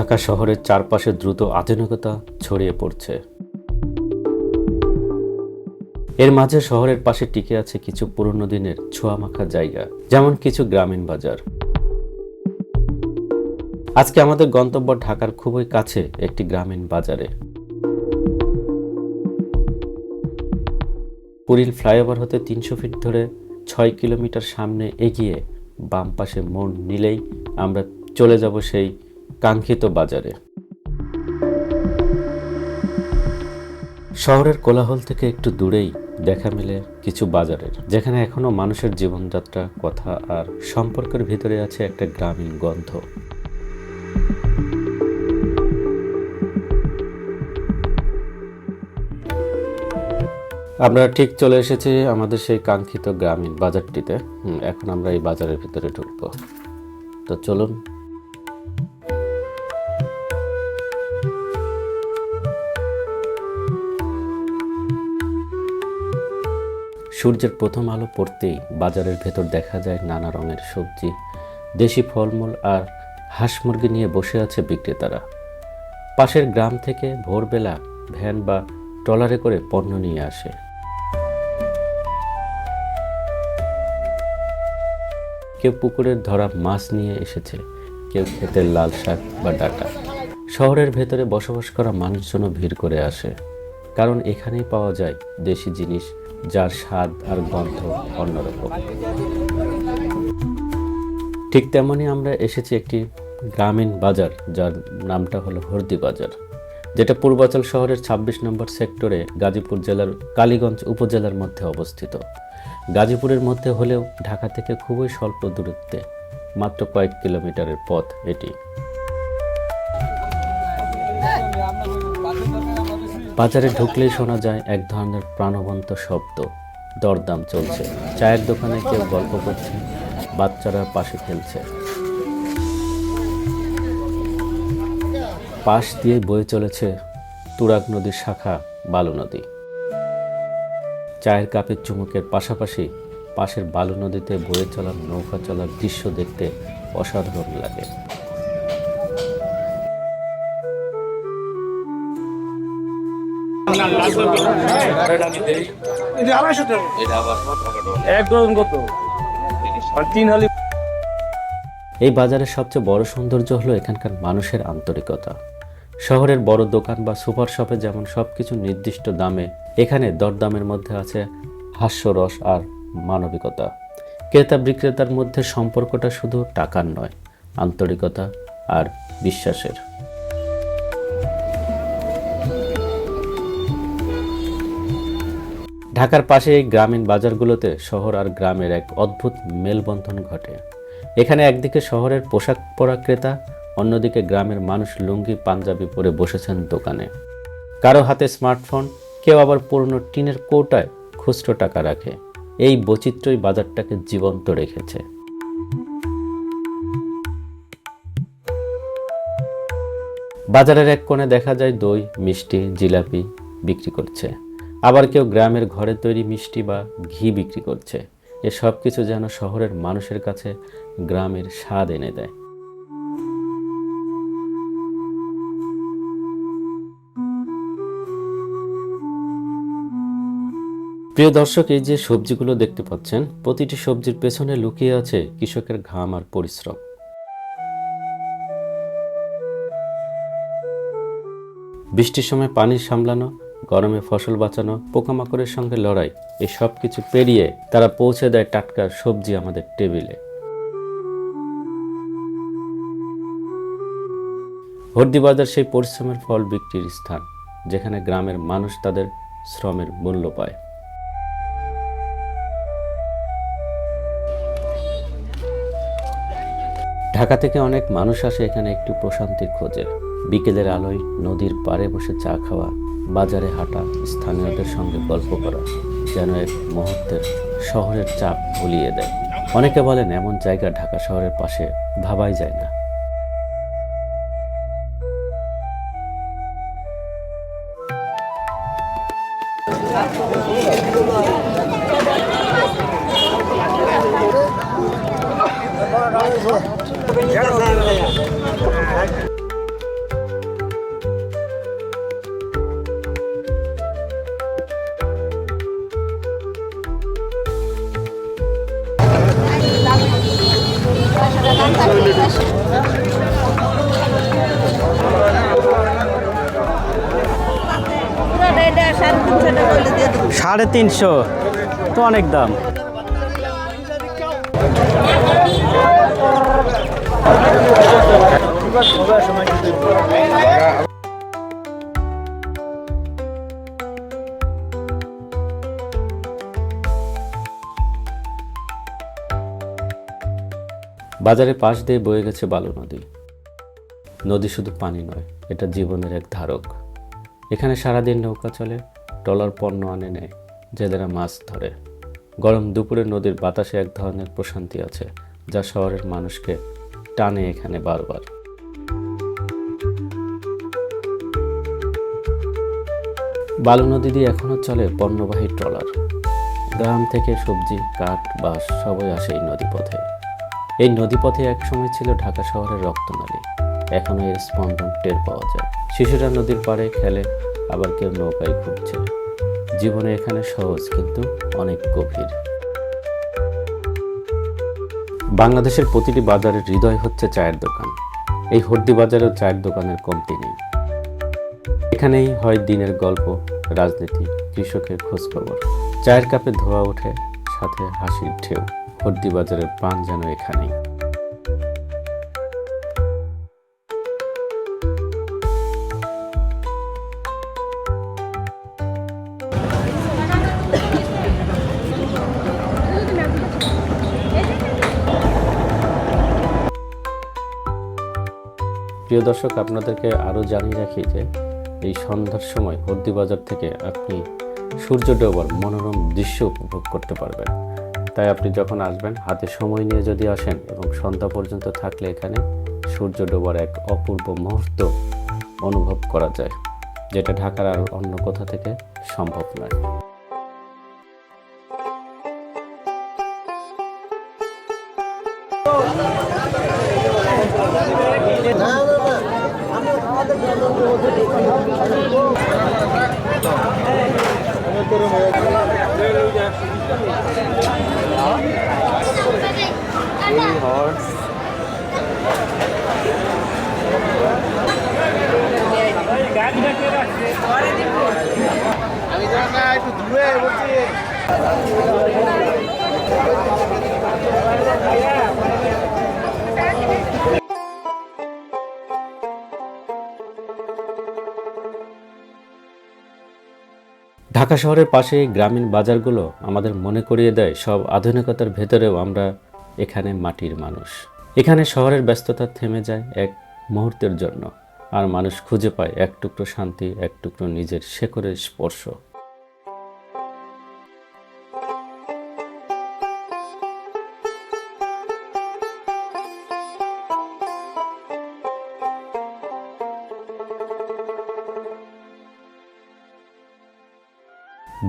ঢাকা শহরের চারপাশে দ্রুত আধুনিকতা ছড়িয়ে পড়ছে। এর মাঝে শহরের পাশে টিকে আছে কিছু পুরনো দিনের ছোঁয়ামাখা জায়গা, যেমন কিছু গ্রামীণ বাজার। আজকে আমাদের গন্তব্য ঢাকার খুবই কাছে একটি গ্রামীণ বাজারে। পুরীর ফ্লাইওভার হতে তিনশো ফিট ধরে ছয় কিলোমিটার সামনে এগিয়ে বাম পাশে মোড় নিলেই আমরা চলে যাব সেই কাঙ্ক্ষিত বাজারে। শহরের কোলাহল থেকে একটু দূরেই দেখা মেলে কিছু বাজারের, যেখানে এখনও মানুষের জীবনযাত্রা, কথা আর সম্পর্কের ভিতরে আছে একটা গ্রামীণ গন্ধ। আমরা ঠিক চলে এসেছি আমাদের সেই কাঙ্ক্ষিত গ্রামীণ বাজারটিতে। এখন আমরা এই বাজারের ভিতরে ঢুকবো। তো চলুন সূর্যের প্রথম আলো পড়তেই বাজারের ভেতর দেখা যায় নানা রঙের সবজি, দেশি ফলমূল আর হাঁস মুরগি নিয়ে বসে আছে বিক্রেতারা। পাশের গ্রাম থেকে ভোরবেলা ভ্যান বা ট্রলারে করে পণ্য নিয়ে আসে। কেউ পুকুরের ধরা মাছ নিয়ে এসেছে, কেউ ক্ষেতের লাল শাক বা ডাটা। শহরের ভেতরে বসবাস করা মানুষজনও ভিড় করে আসে, কারণ এখানেই পাওয়া যায় দেশি জিনিস যার স্বাদ আর গন্ধ অন্যরকম। ঠিক তেমনই আমরা এসেছি একটি গ্রামীণ বাজার, যার নামটা হলো হর্দি বাজার, যেটা পূর্বাচল শহরের ২৬ নম্বর সেক্টরে গাজীপুর জেলার কালীগঞ্জ উপজেলার মধ্যে অবস্থিত। গাজীপুরের মধ্যে হলেও ঢাকা থেকে খুবই স্বল্প দূরত্বে, মাত্র কয়েক কিলোমিটারের পথ এটি। বাজারে ঢুকলেই শোনা যায় এক ধরনের প্রাণবন্ত শব্দ। দরদাম চলছে। চায়ের দোকানে কেউ গল্প করছে, বাচ্চারা পাশে খেলছে। পাশ দিয়ে বয়ে চলেছে তুরাগ নদীর শাখা, বালু নদী। চায়ের কাপের চুমুকের পাশাপাশি পাশের বালু নদীতে বয়ে চলার নৌকা চলার দৃশ্য দেখতে অসাধারণ লাগে। এই বাজারের সবচেয়ে বড় সৌন্দর্য হলো এখানকার মানুষের আন্তরিকতা। শহরের বড় দোকান বা সুপার শপে যেমন সব কিছু নির্দিষ্ট দামে, এখানে দরদামের মধ্যে আছে হাস্যরস আর মানবিকতা। ক্রেতা বিক্রেতার মধ্যে সম্পর্কটা শুধু টাকার নয়, আন্তরিকতা আর বিশ্বাসের। ঢাকার পাশে এই গ্রামীণ বাজারগুলোতে শহর আর গ্রামের এক অদ্ভুত মেলবন্ধন ঘটে। এখানে একদিকে শহরের পোশাক পরা ক্রেতা, অন্যদিকে গ্রামের মানুষ লুঙ্গি, পাঞ্জাবি পরে বসেছেন দোকানে। কারও হাতে স্মার্টফোন, কেউ আবার পুরনো টিনের কৌটায় খুচরো টাকা রাখে। এই বৈচিত্র্যই বাজারটাকে জীবন্ত রেখেছে। বাজারের এক কোণে দেখা যায় দই, মিষ্টি, জিলাপি বিক্রি করছে। আবার কেউ গ্রামের ঘরে তৈরি মিষ্টি বা ঘি বিক্রি করছে। এ সব কিছু যেন শহরের মানুষের কাছে গ্রামের স্বাদ এনে দেয়। প্রিয় দর্শক, এই যে সবজিগুলো দেখতে পাচ্ছেন, প্রতিটি সবজির পেছনে লুকিয়ে আছে কৃষকের ঘাম আর পরিশ্রম। বৃষ্টির সময় পানি সামলানো গরমে ফসল বাঁচানো, পোকামাকড়ের সঙ্গে লড়াই, এই সব কিছু পেরিয়ে তারা পৌঁছে দেয় টাটকা সবজি আমাদের টেবিলে। হর্দিবাজার সেই পরিশ্রমের ফল বিক্রির স্থান, যেখানে গ্রামের মানুষ তাদের শ্রমের মূল্য পায়। ঢাকা থেকে অনেক মানুষ আসে এখানে একটু প্রশান্তির খোঁজে। বিকেলের আলোয় নদীর পাড়ে বসে চা খাওয়া বাজারে হাঁটা, স্থানীয়দের সঙ্গে গল্প করা যেন এক মুহূর্তের শহরের চাপ ভুলিয়ে দেয়। অনেকে বলেন, এমন জায়গা ঢাকা শহরের পাশে ভাবাই যায় না। সাড়ে তিনশো। তো অনেক দাম। বাজারের পাশ দিয়ে বয়ে গেছে বালু নদী। নদী শুধু পানি নয়, এটা জীবনের এক ধারক। এখানে সারাদিন নৌকা চলে টলার পণ্য আনে, নেয়, জেলেরা মাছ ধরে। গরম দুপুরে নদীর বাতাসে এক ধরনের প্রশান্তি আছে, যা শহরের মানুষকে টানে এখানে বারবার। বালু নদী দিয়ে এখনও চলে পণ্যবাহী ট্রলার। গ্রাম থেকে সবজি, কাঠ, বাঁশ সবই আসে এই নদীপথে। এই নদীপথে একসময় ছিল ঢাকা শহরের রক্তনালী। এখনও এর স্পন্দন টের পাওয়া যায়। শিশুরা নদীর পাড়ে খেলে, আবার কেউ নৌকায় ঘুরছে। জীবনে এখানে সহজ কিন্তু অনেক গভীর। বাংলাদেশের প্রতিটি বাজারের হৃদয় হচ্ছে চায়ের দোকান। এই হর্দি বাজারেও চায়ের দোকানের কমতি নেই। এখানেই হয় দিনের গল্প, রাজনীতি, কৃষকের খোঁজখবর। চায়ের কাপে ধোয়া ওঠে, সাথে হাসির ঢেউ। বাজারের প্রাণ যেন এখানেই। প্রিয় দর্শক, আপনাদেরকে আরও জানিয়ে রাখি যে এই সন্ধ্যার সময় হর্দি বাজার থেকে আপনি সূর্য ডোবার মনোরম দৃশ্য উপভোগ করতে পারবেন। তাই আপনি যখন আসবেন, হাতে সময় নিয়ে যদি আসেন এবং সন্ধ্যা পর্যন্ত থাকলে এখানে সূর্য ডোবার এক অপূর্ব মুহূর্ত অনুভব করা যায়, যেটা ঢাকার আর অন্য কোথা থেকে সম্ভব নয়। করে হয়ে ঢাকা শহরের পাশে গ্রামীণ বাজারগুলো আমাদের মনে করিয়ে দেয় সব আধুনিকতার ভেতরেও আমরা এখানে মাটির মানুষ। এখানে শহরের ব্যস্ততা থেমে যায় এক মুহূর্তের জন্য। আর মানুষ খুঁজে পায় এক টুকরো শান্তি, এক টুকরো নিজের শেকরের স্পর্শ।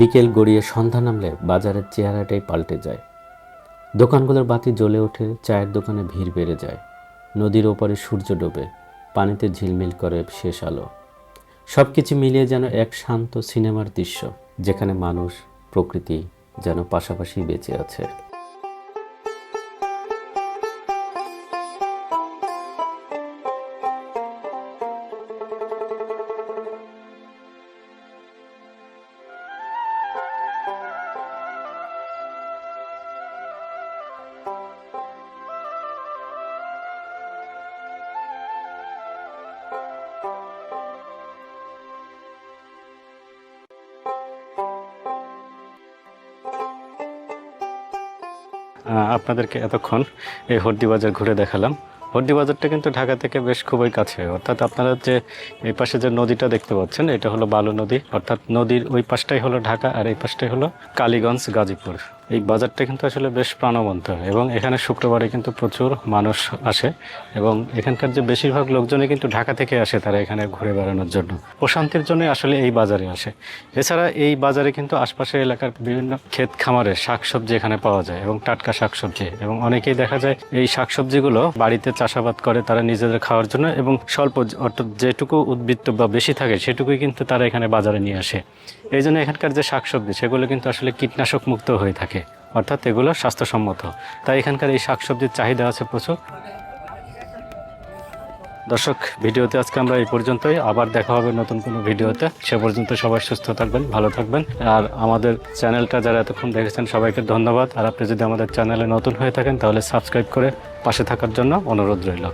বিকেল গড়িয়ে সন্ধ্যা নামলে বাজারের চেহারাটাই পাল্টে যায়। দোকানগুলোর বাতি জ্বলে ওঠে, চায়ের দোকানে ভিড় বেড়ে যায়। নদীর ওপারে সূর্য ডোবে, পানিতে ঝিলমিল করে শেষ আলো। সব কিছু মিলিয়ে যেন এক শান্ত সিনেমার দৃশ্য, যেখানে মানুষ, প্রকৃতি যেন পাশাপাশি বেঁচে আছে। আপনাদেরকে এতক্ষণ এই হর্দি বাজার ঘুরে দেখালাম। হর্দি বাজারটা কিন্তু ঢাকা থেকে বেশ খুবই কাছে, অর্থাৎ আপনারা যে এই পাশে যে নদীটা দেখতে পাচ্ছেন, এটা হলো বালু নদী। অর্থাৎ নদীর ওই পাশটাই হলো ঢাকা আর এই পাশটাই হলো কালীগঞ্জ গাজীপুর। এই বাজারটা কিন্তু আসলে বেশ প্রাণবন্ত এবং এখানে শুক্রবারে কিন্তু প্রচুর মানুষ আসে এবং এখানকার যে বেশিরভাগ লোকজনই কিন্তু ঢাকা থেকে আসে তারা এখানে ঘুরে বেড়ানোর জন্য। প্রশান্তির জন্য আসলে এই বাজারে আসে। এছাড়া এই বাজারে কিন্তু আশপাশের এলাকার বিভিন্ন ক্ষেত খামারে শাকসবজি এখানে পাওয়া যায় এবং টাটকা শাকসবজি এবং অনেকেই দেখা যায় এই শাকসবজিগুলো বাড়িতে চাষাবাদ করে তারা নিজেদের খাওয়ার জন্য এবং স্বল্প অর্থাৎ যেটুকু উদ্বৃত্ত বা বেশি থাকে সেটুকুই কিন্তু তারা এখানে বাজারে নিয়ে আসে। এই জন্য এখানকার যে শাকসবজি, সেগুলো কিন্তু আসলে কীটনাশক মুক্ত হয়ে থাকে। অর্থাৎ এগুলো স্বাস্থ্যসম্মত। তাই এখানকার এই শাকসবজির চাহিদা আছে প্রচুর। দর্শক, ভিডিওতে আজকে আমরা এই পর্যন্তই। আবার দেখা হবে নতুন কোনো ভিডিওতে। সে পর্যন্ত সবাই সুস্থ থাকবেন, ভালো থাকবেন। আর আমাদের চ্যানেলটা যারা এতক্ষণ দেখেছেন, সবাইকে ধন্যবাদ। আর আপনি যদি আমাদের চ্যানেলে নতুন হয়ে থাকেন, তাহলে সাবস্ক্রাইব করে পাশে থাকার জন্য অনুরোধ রইল।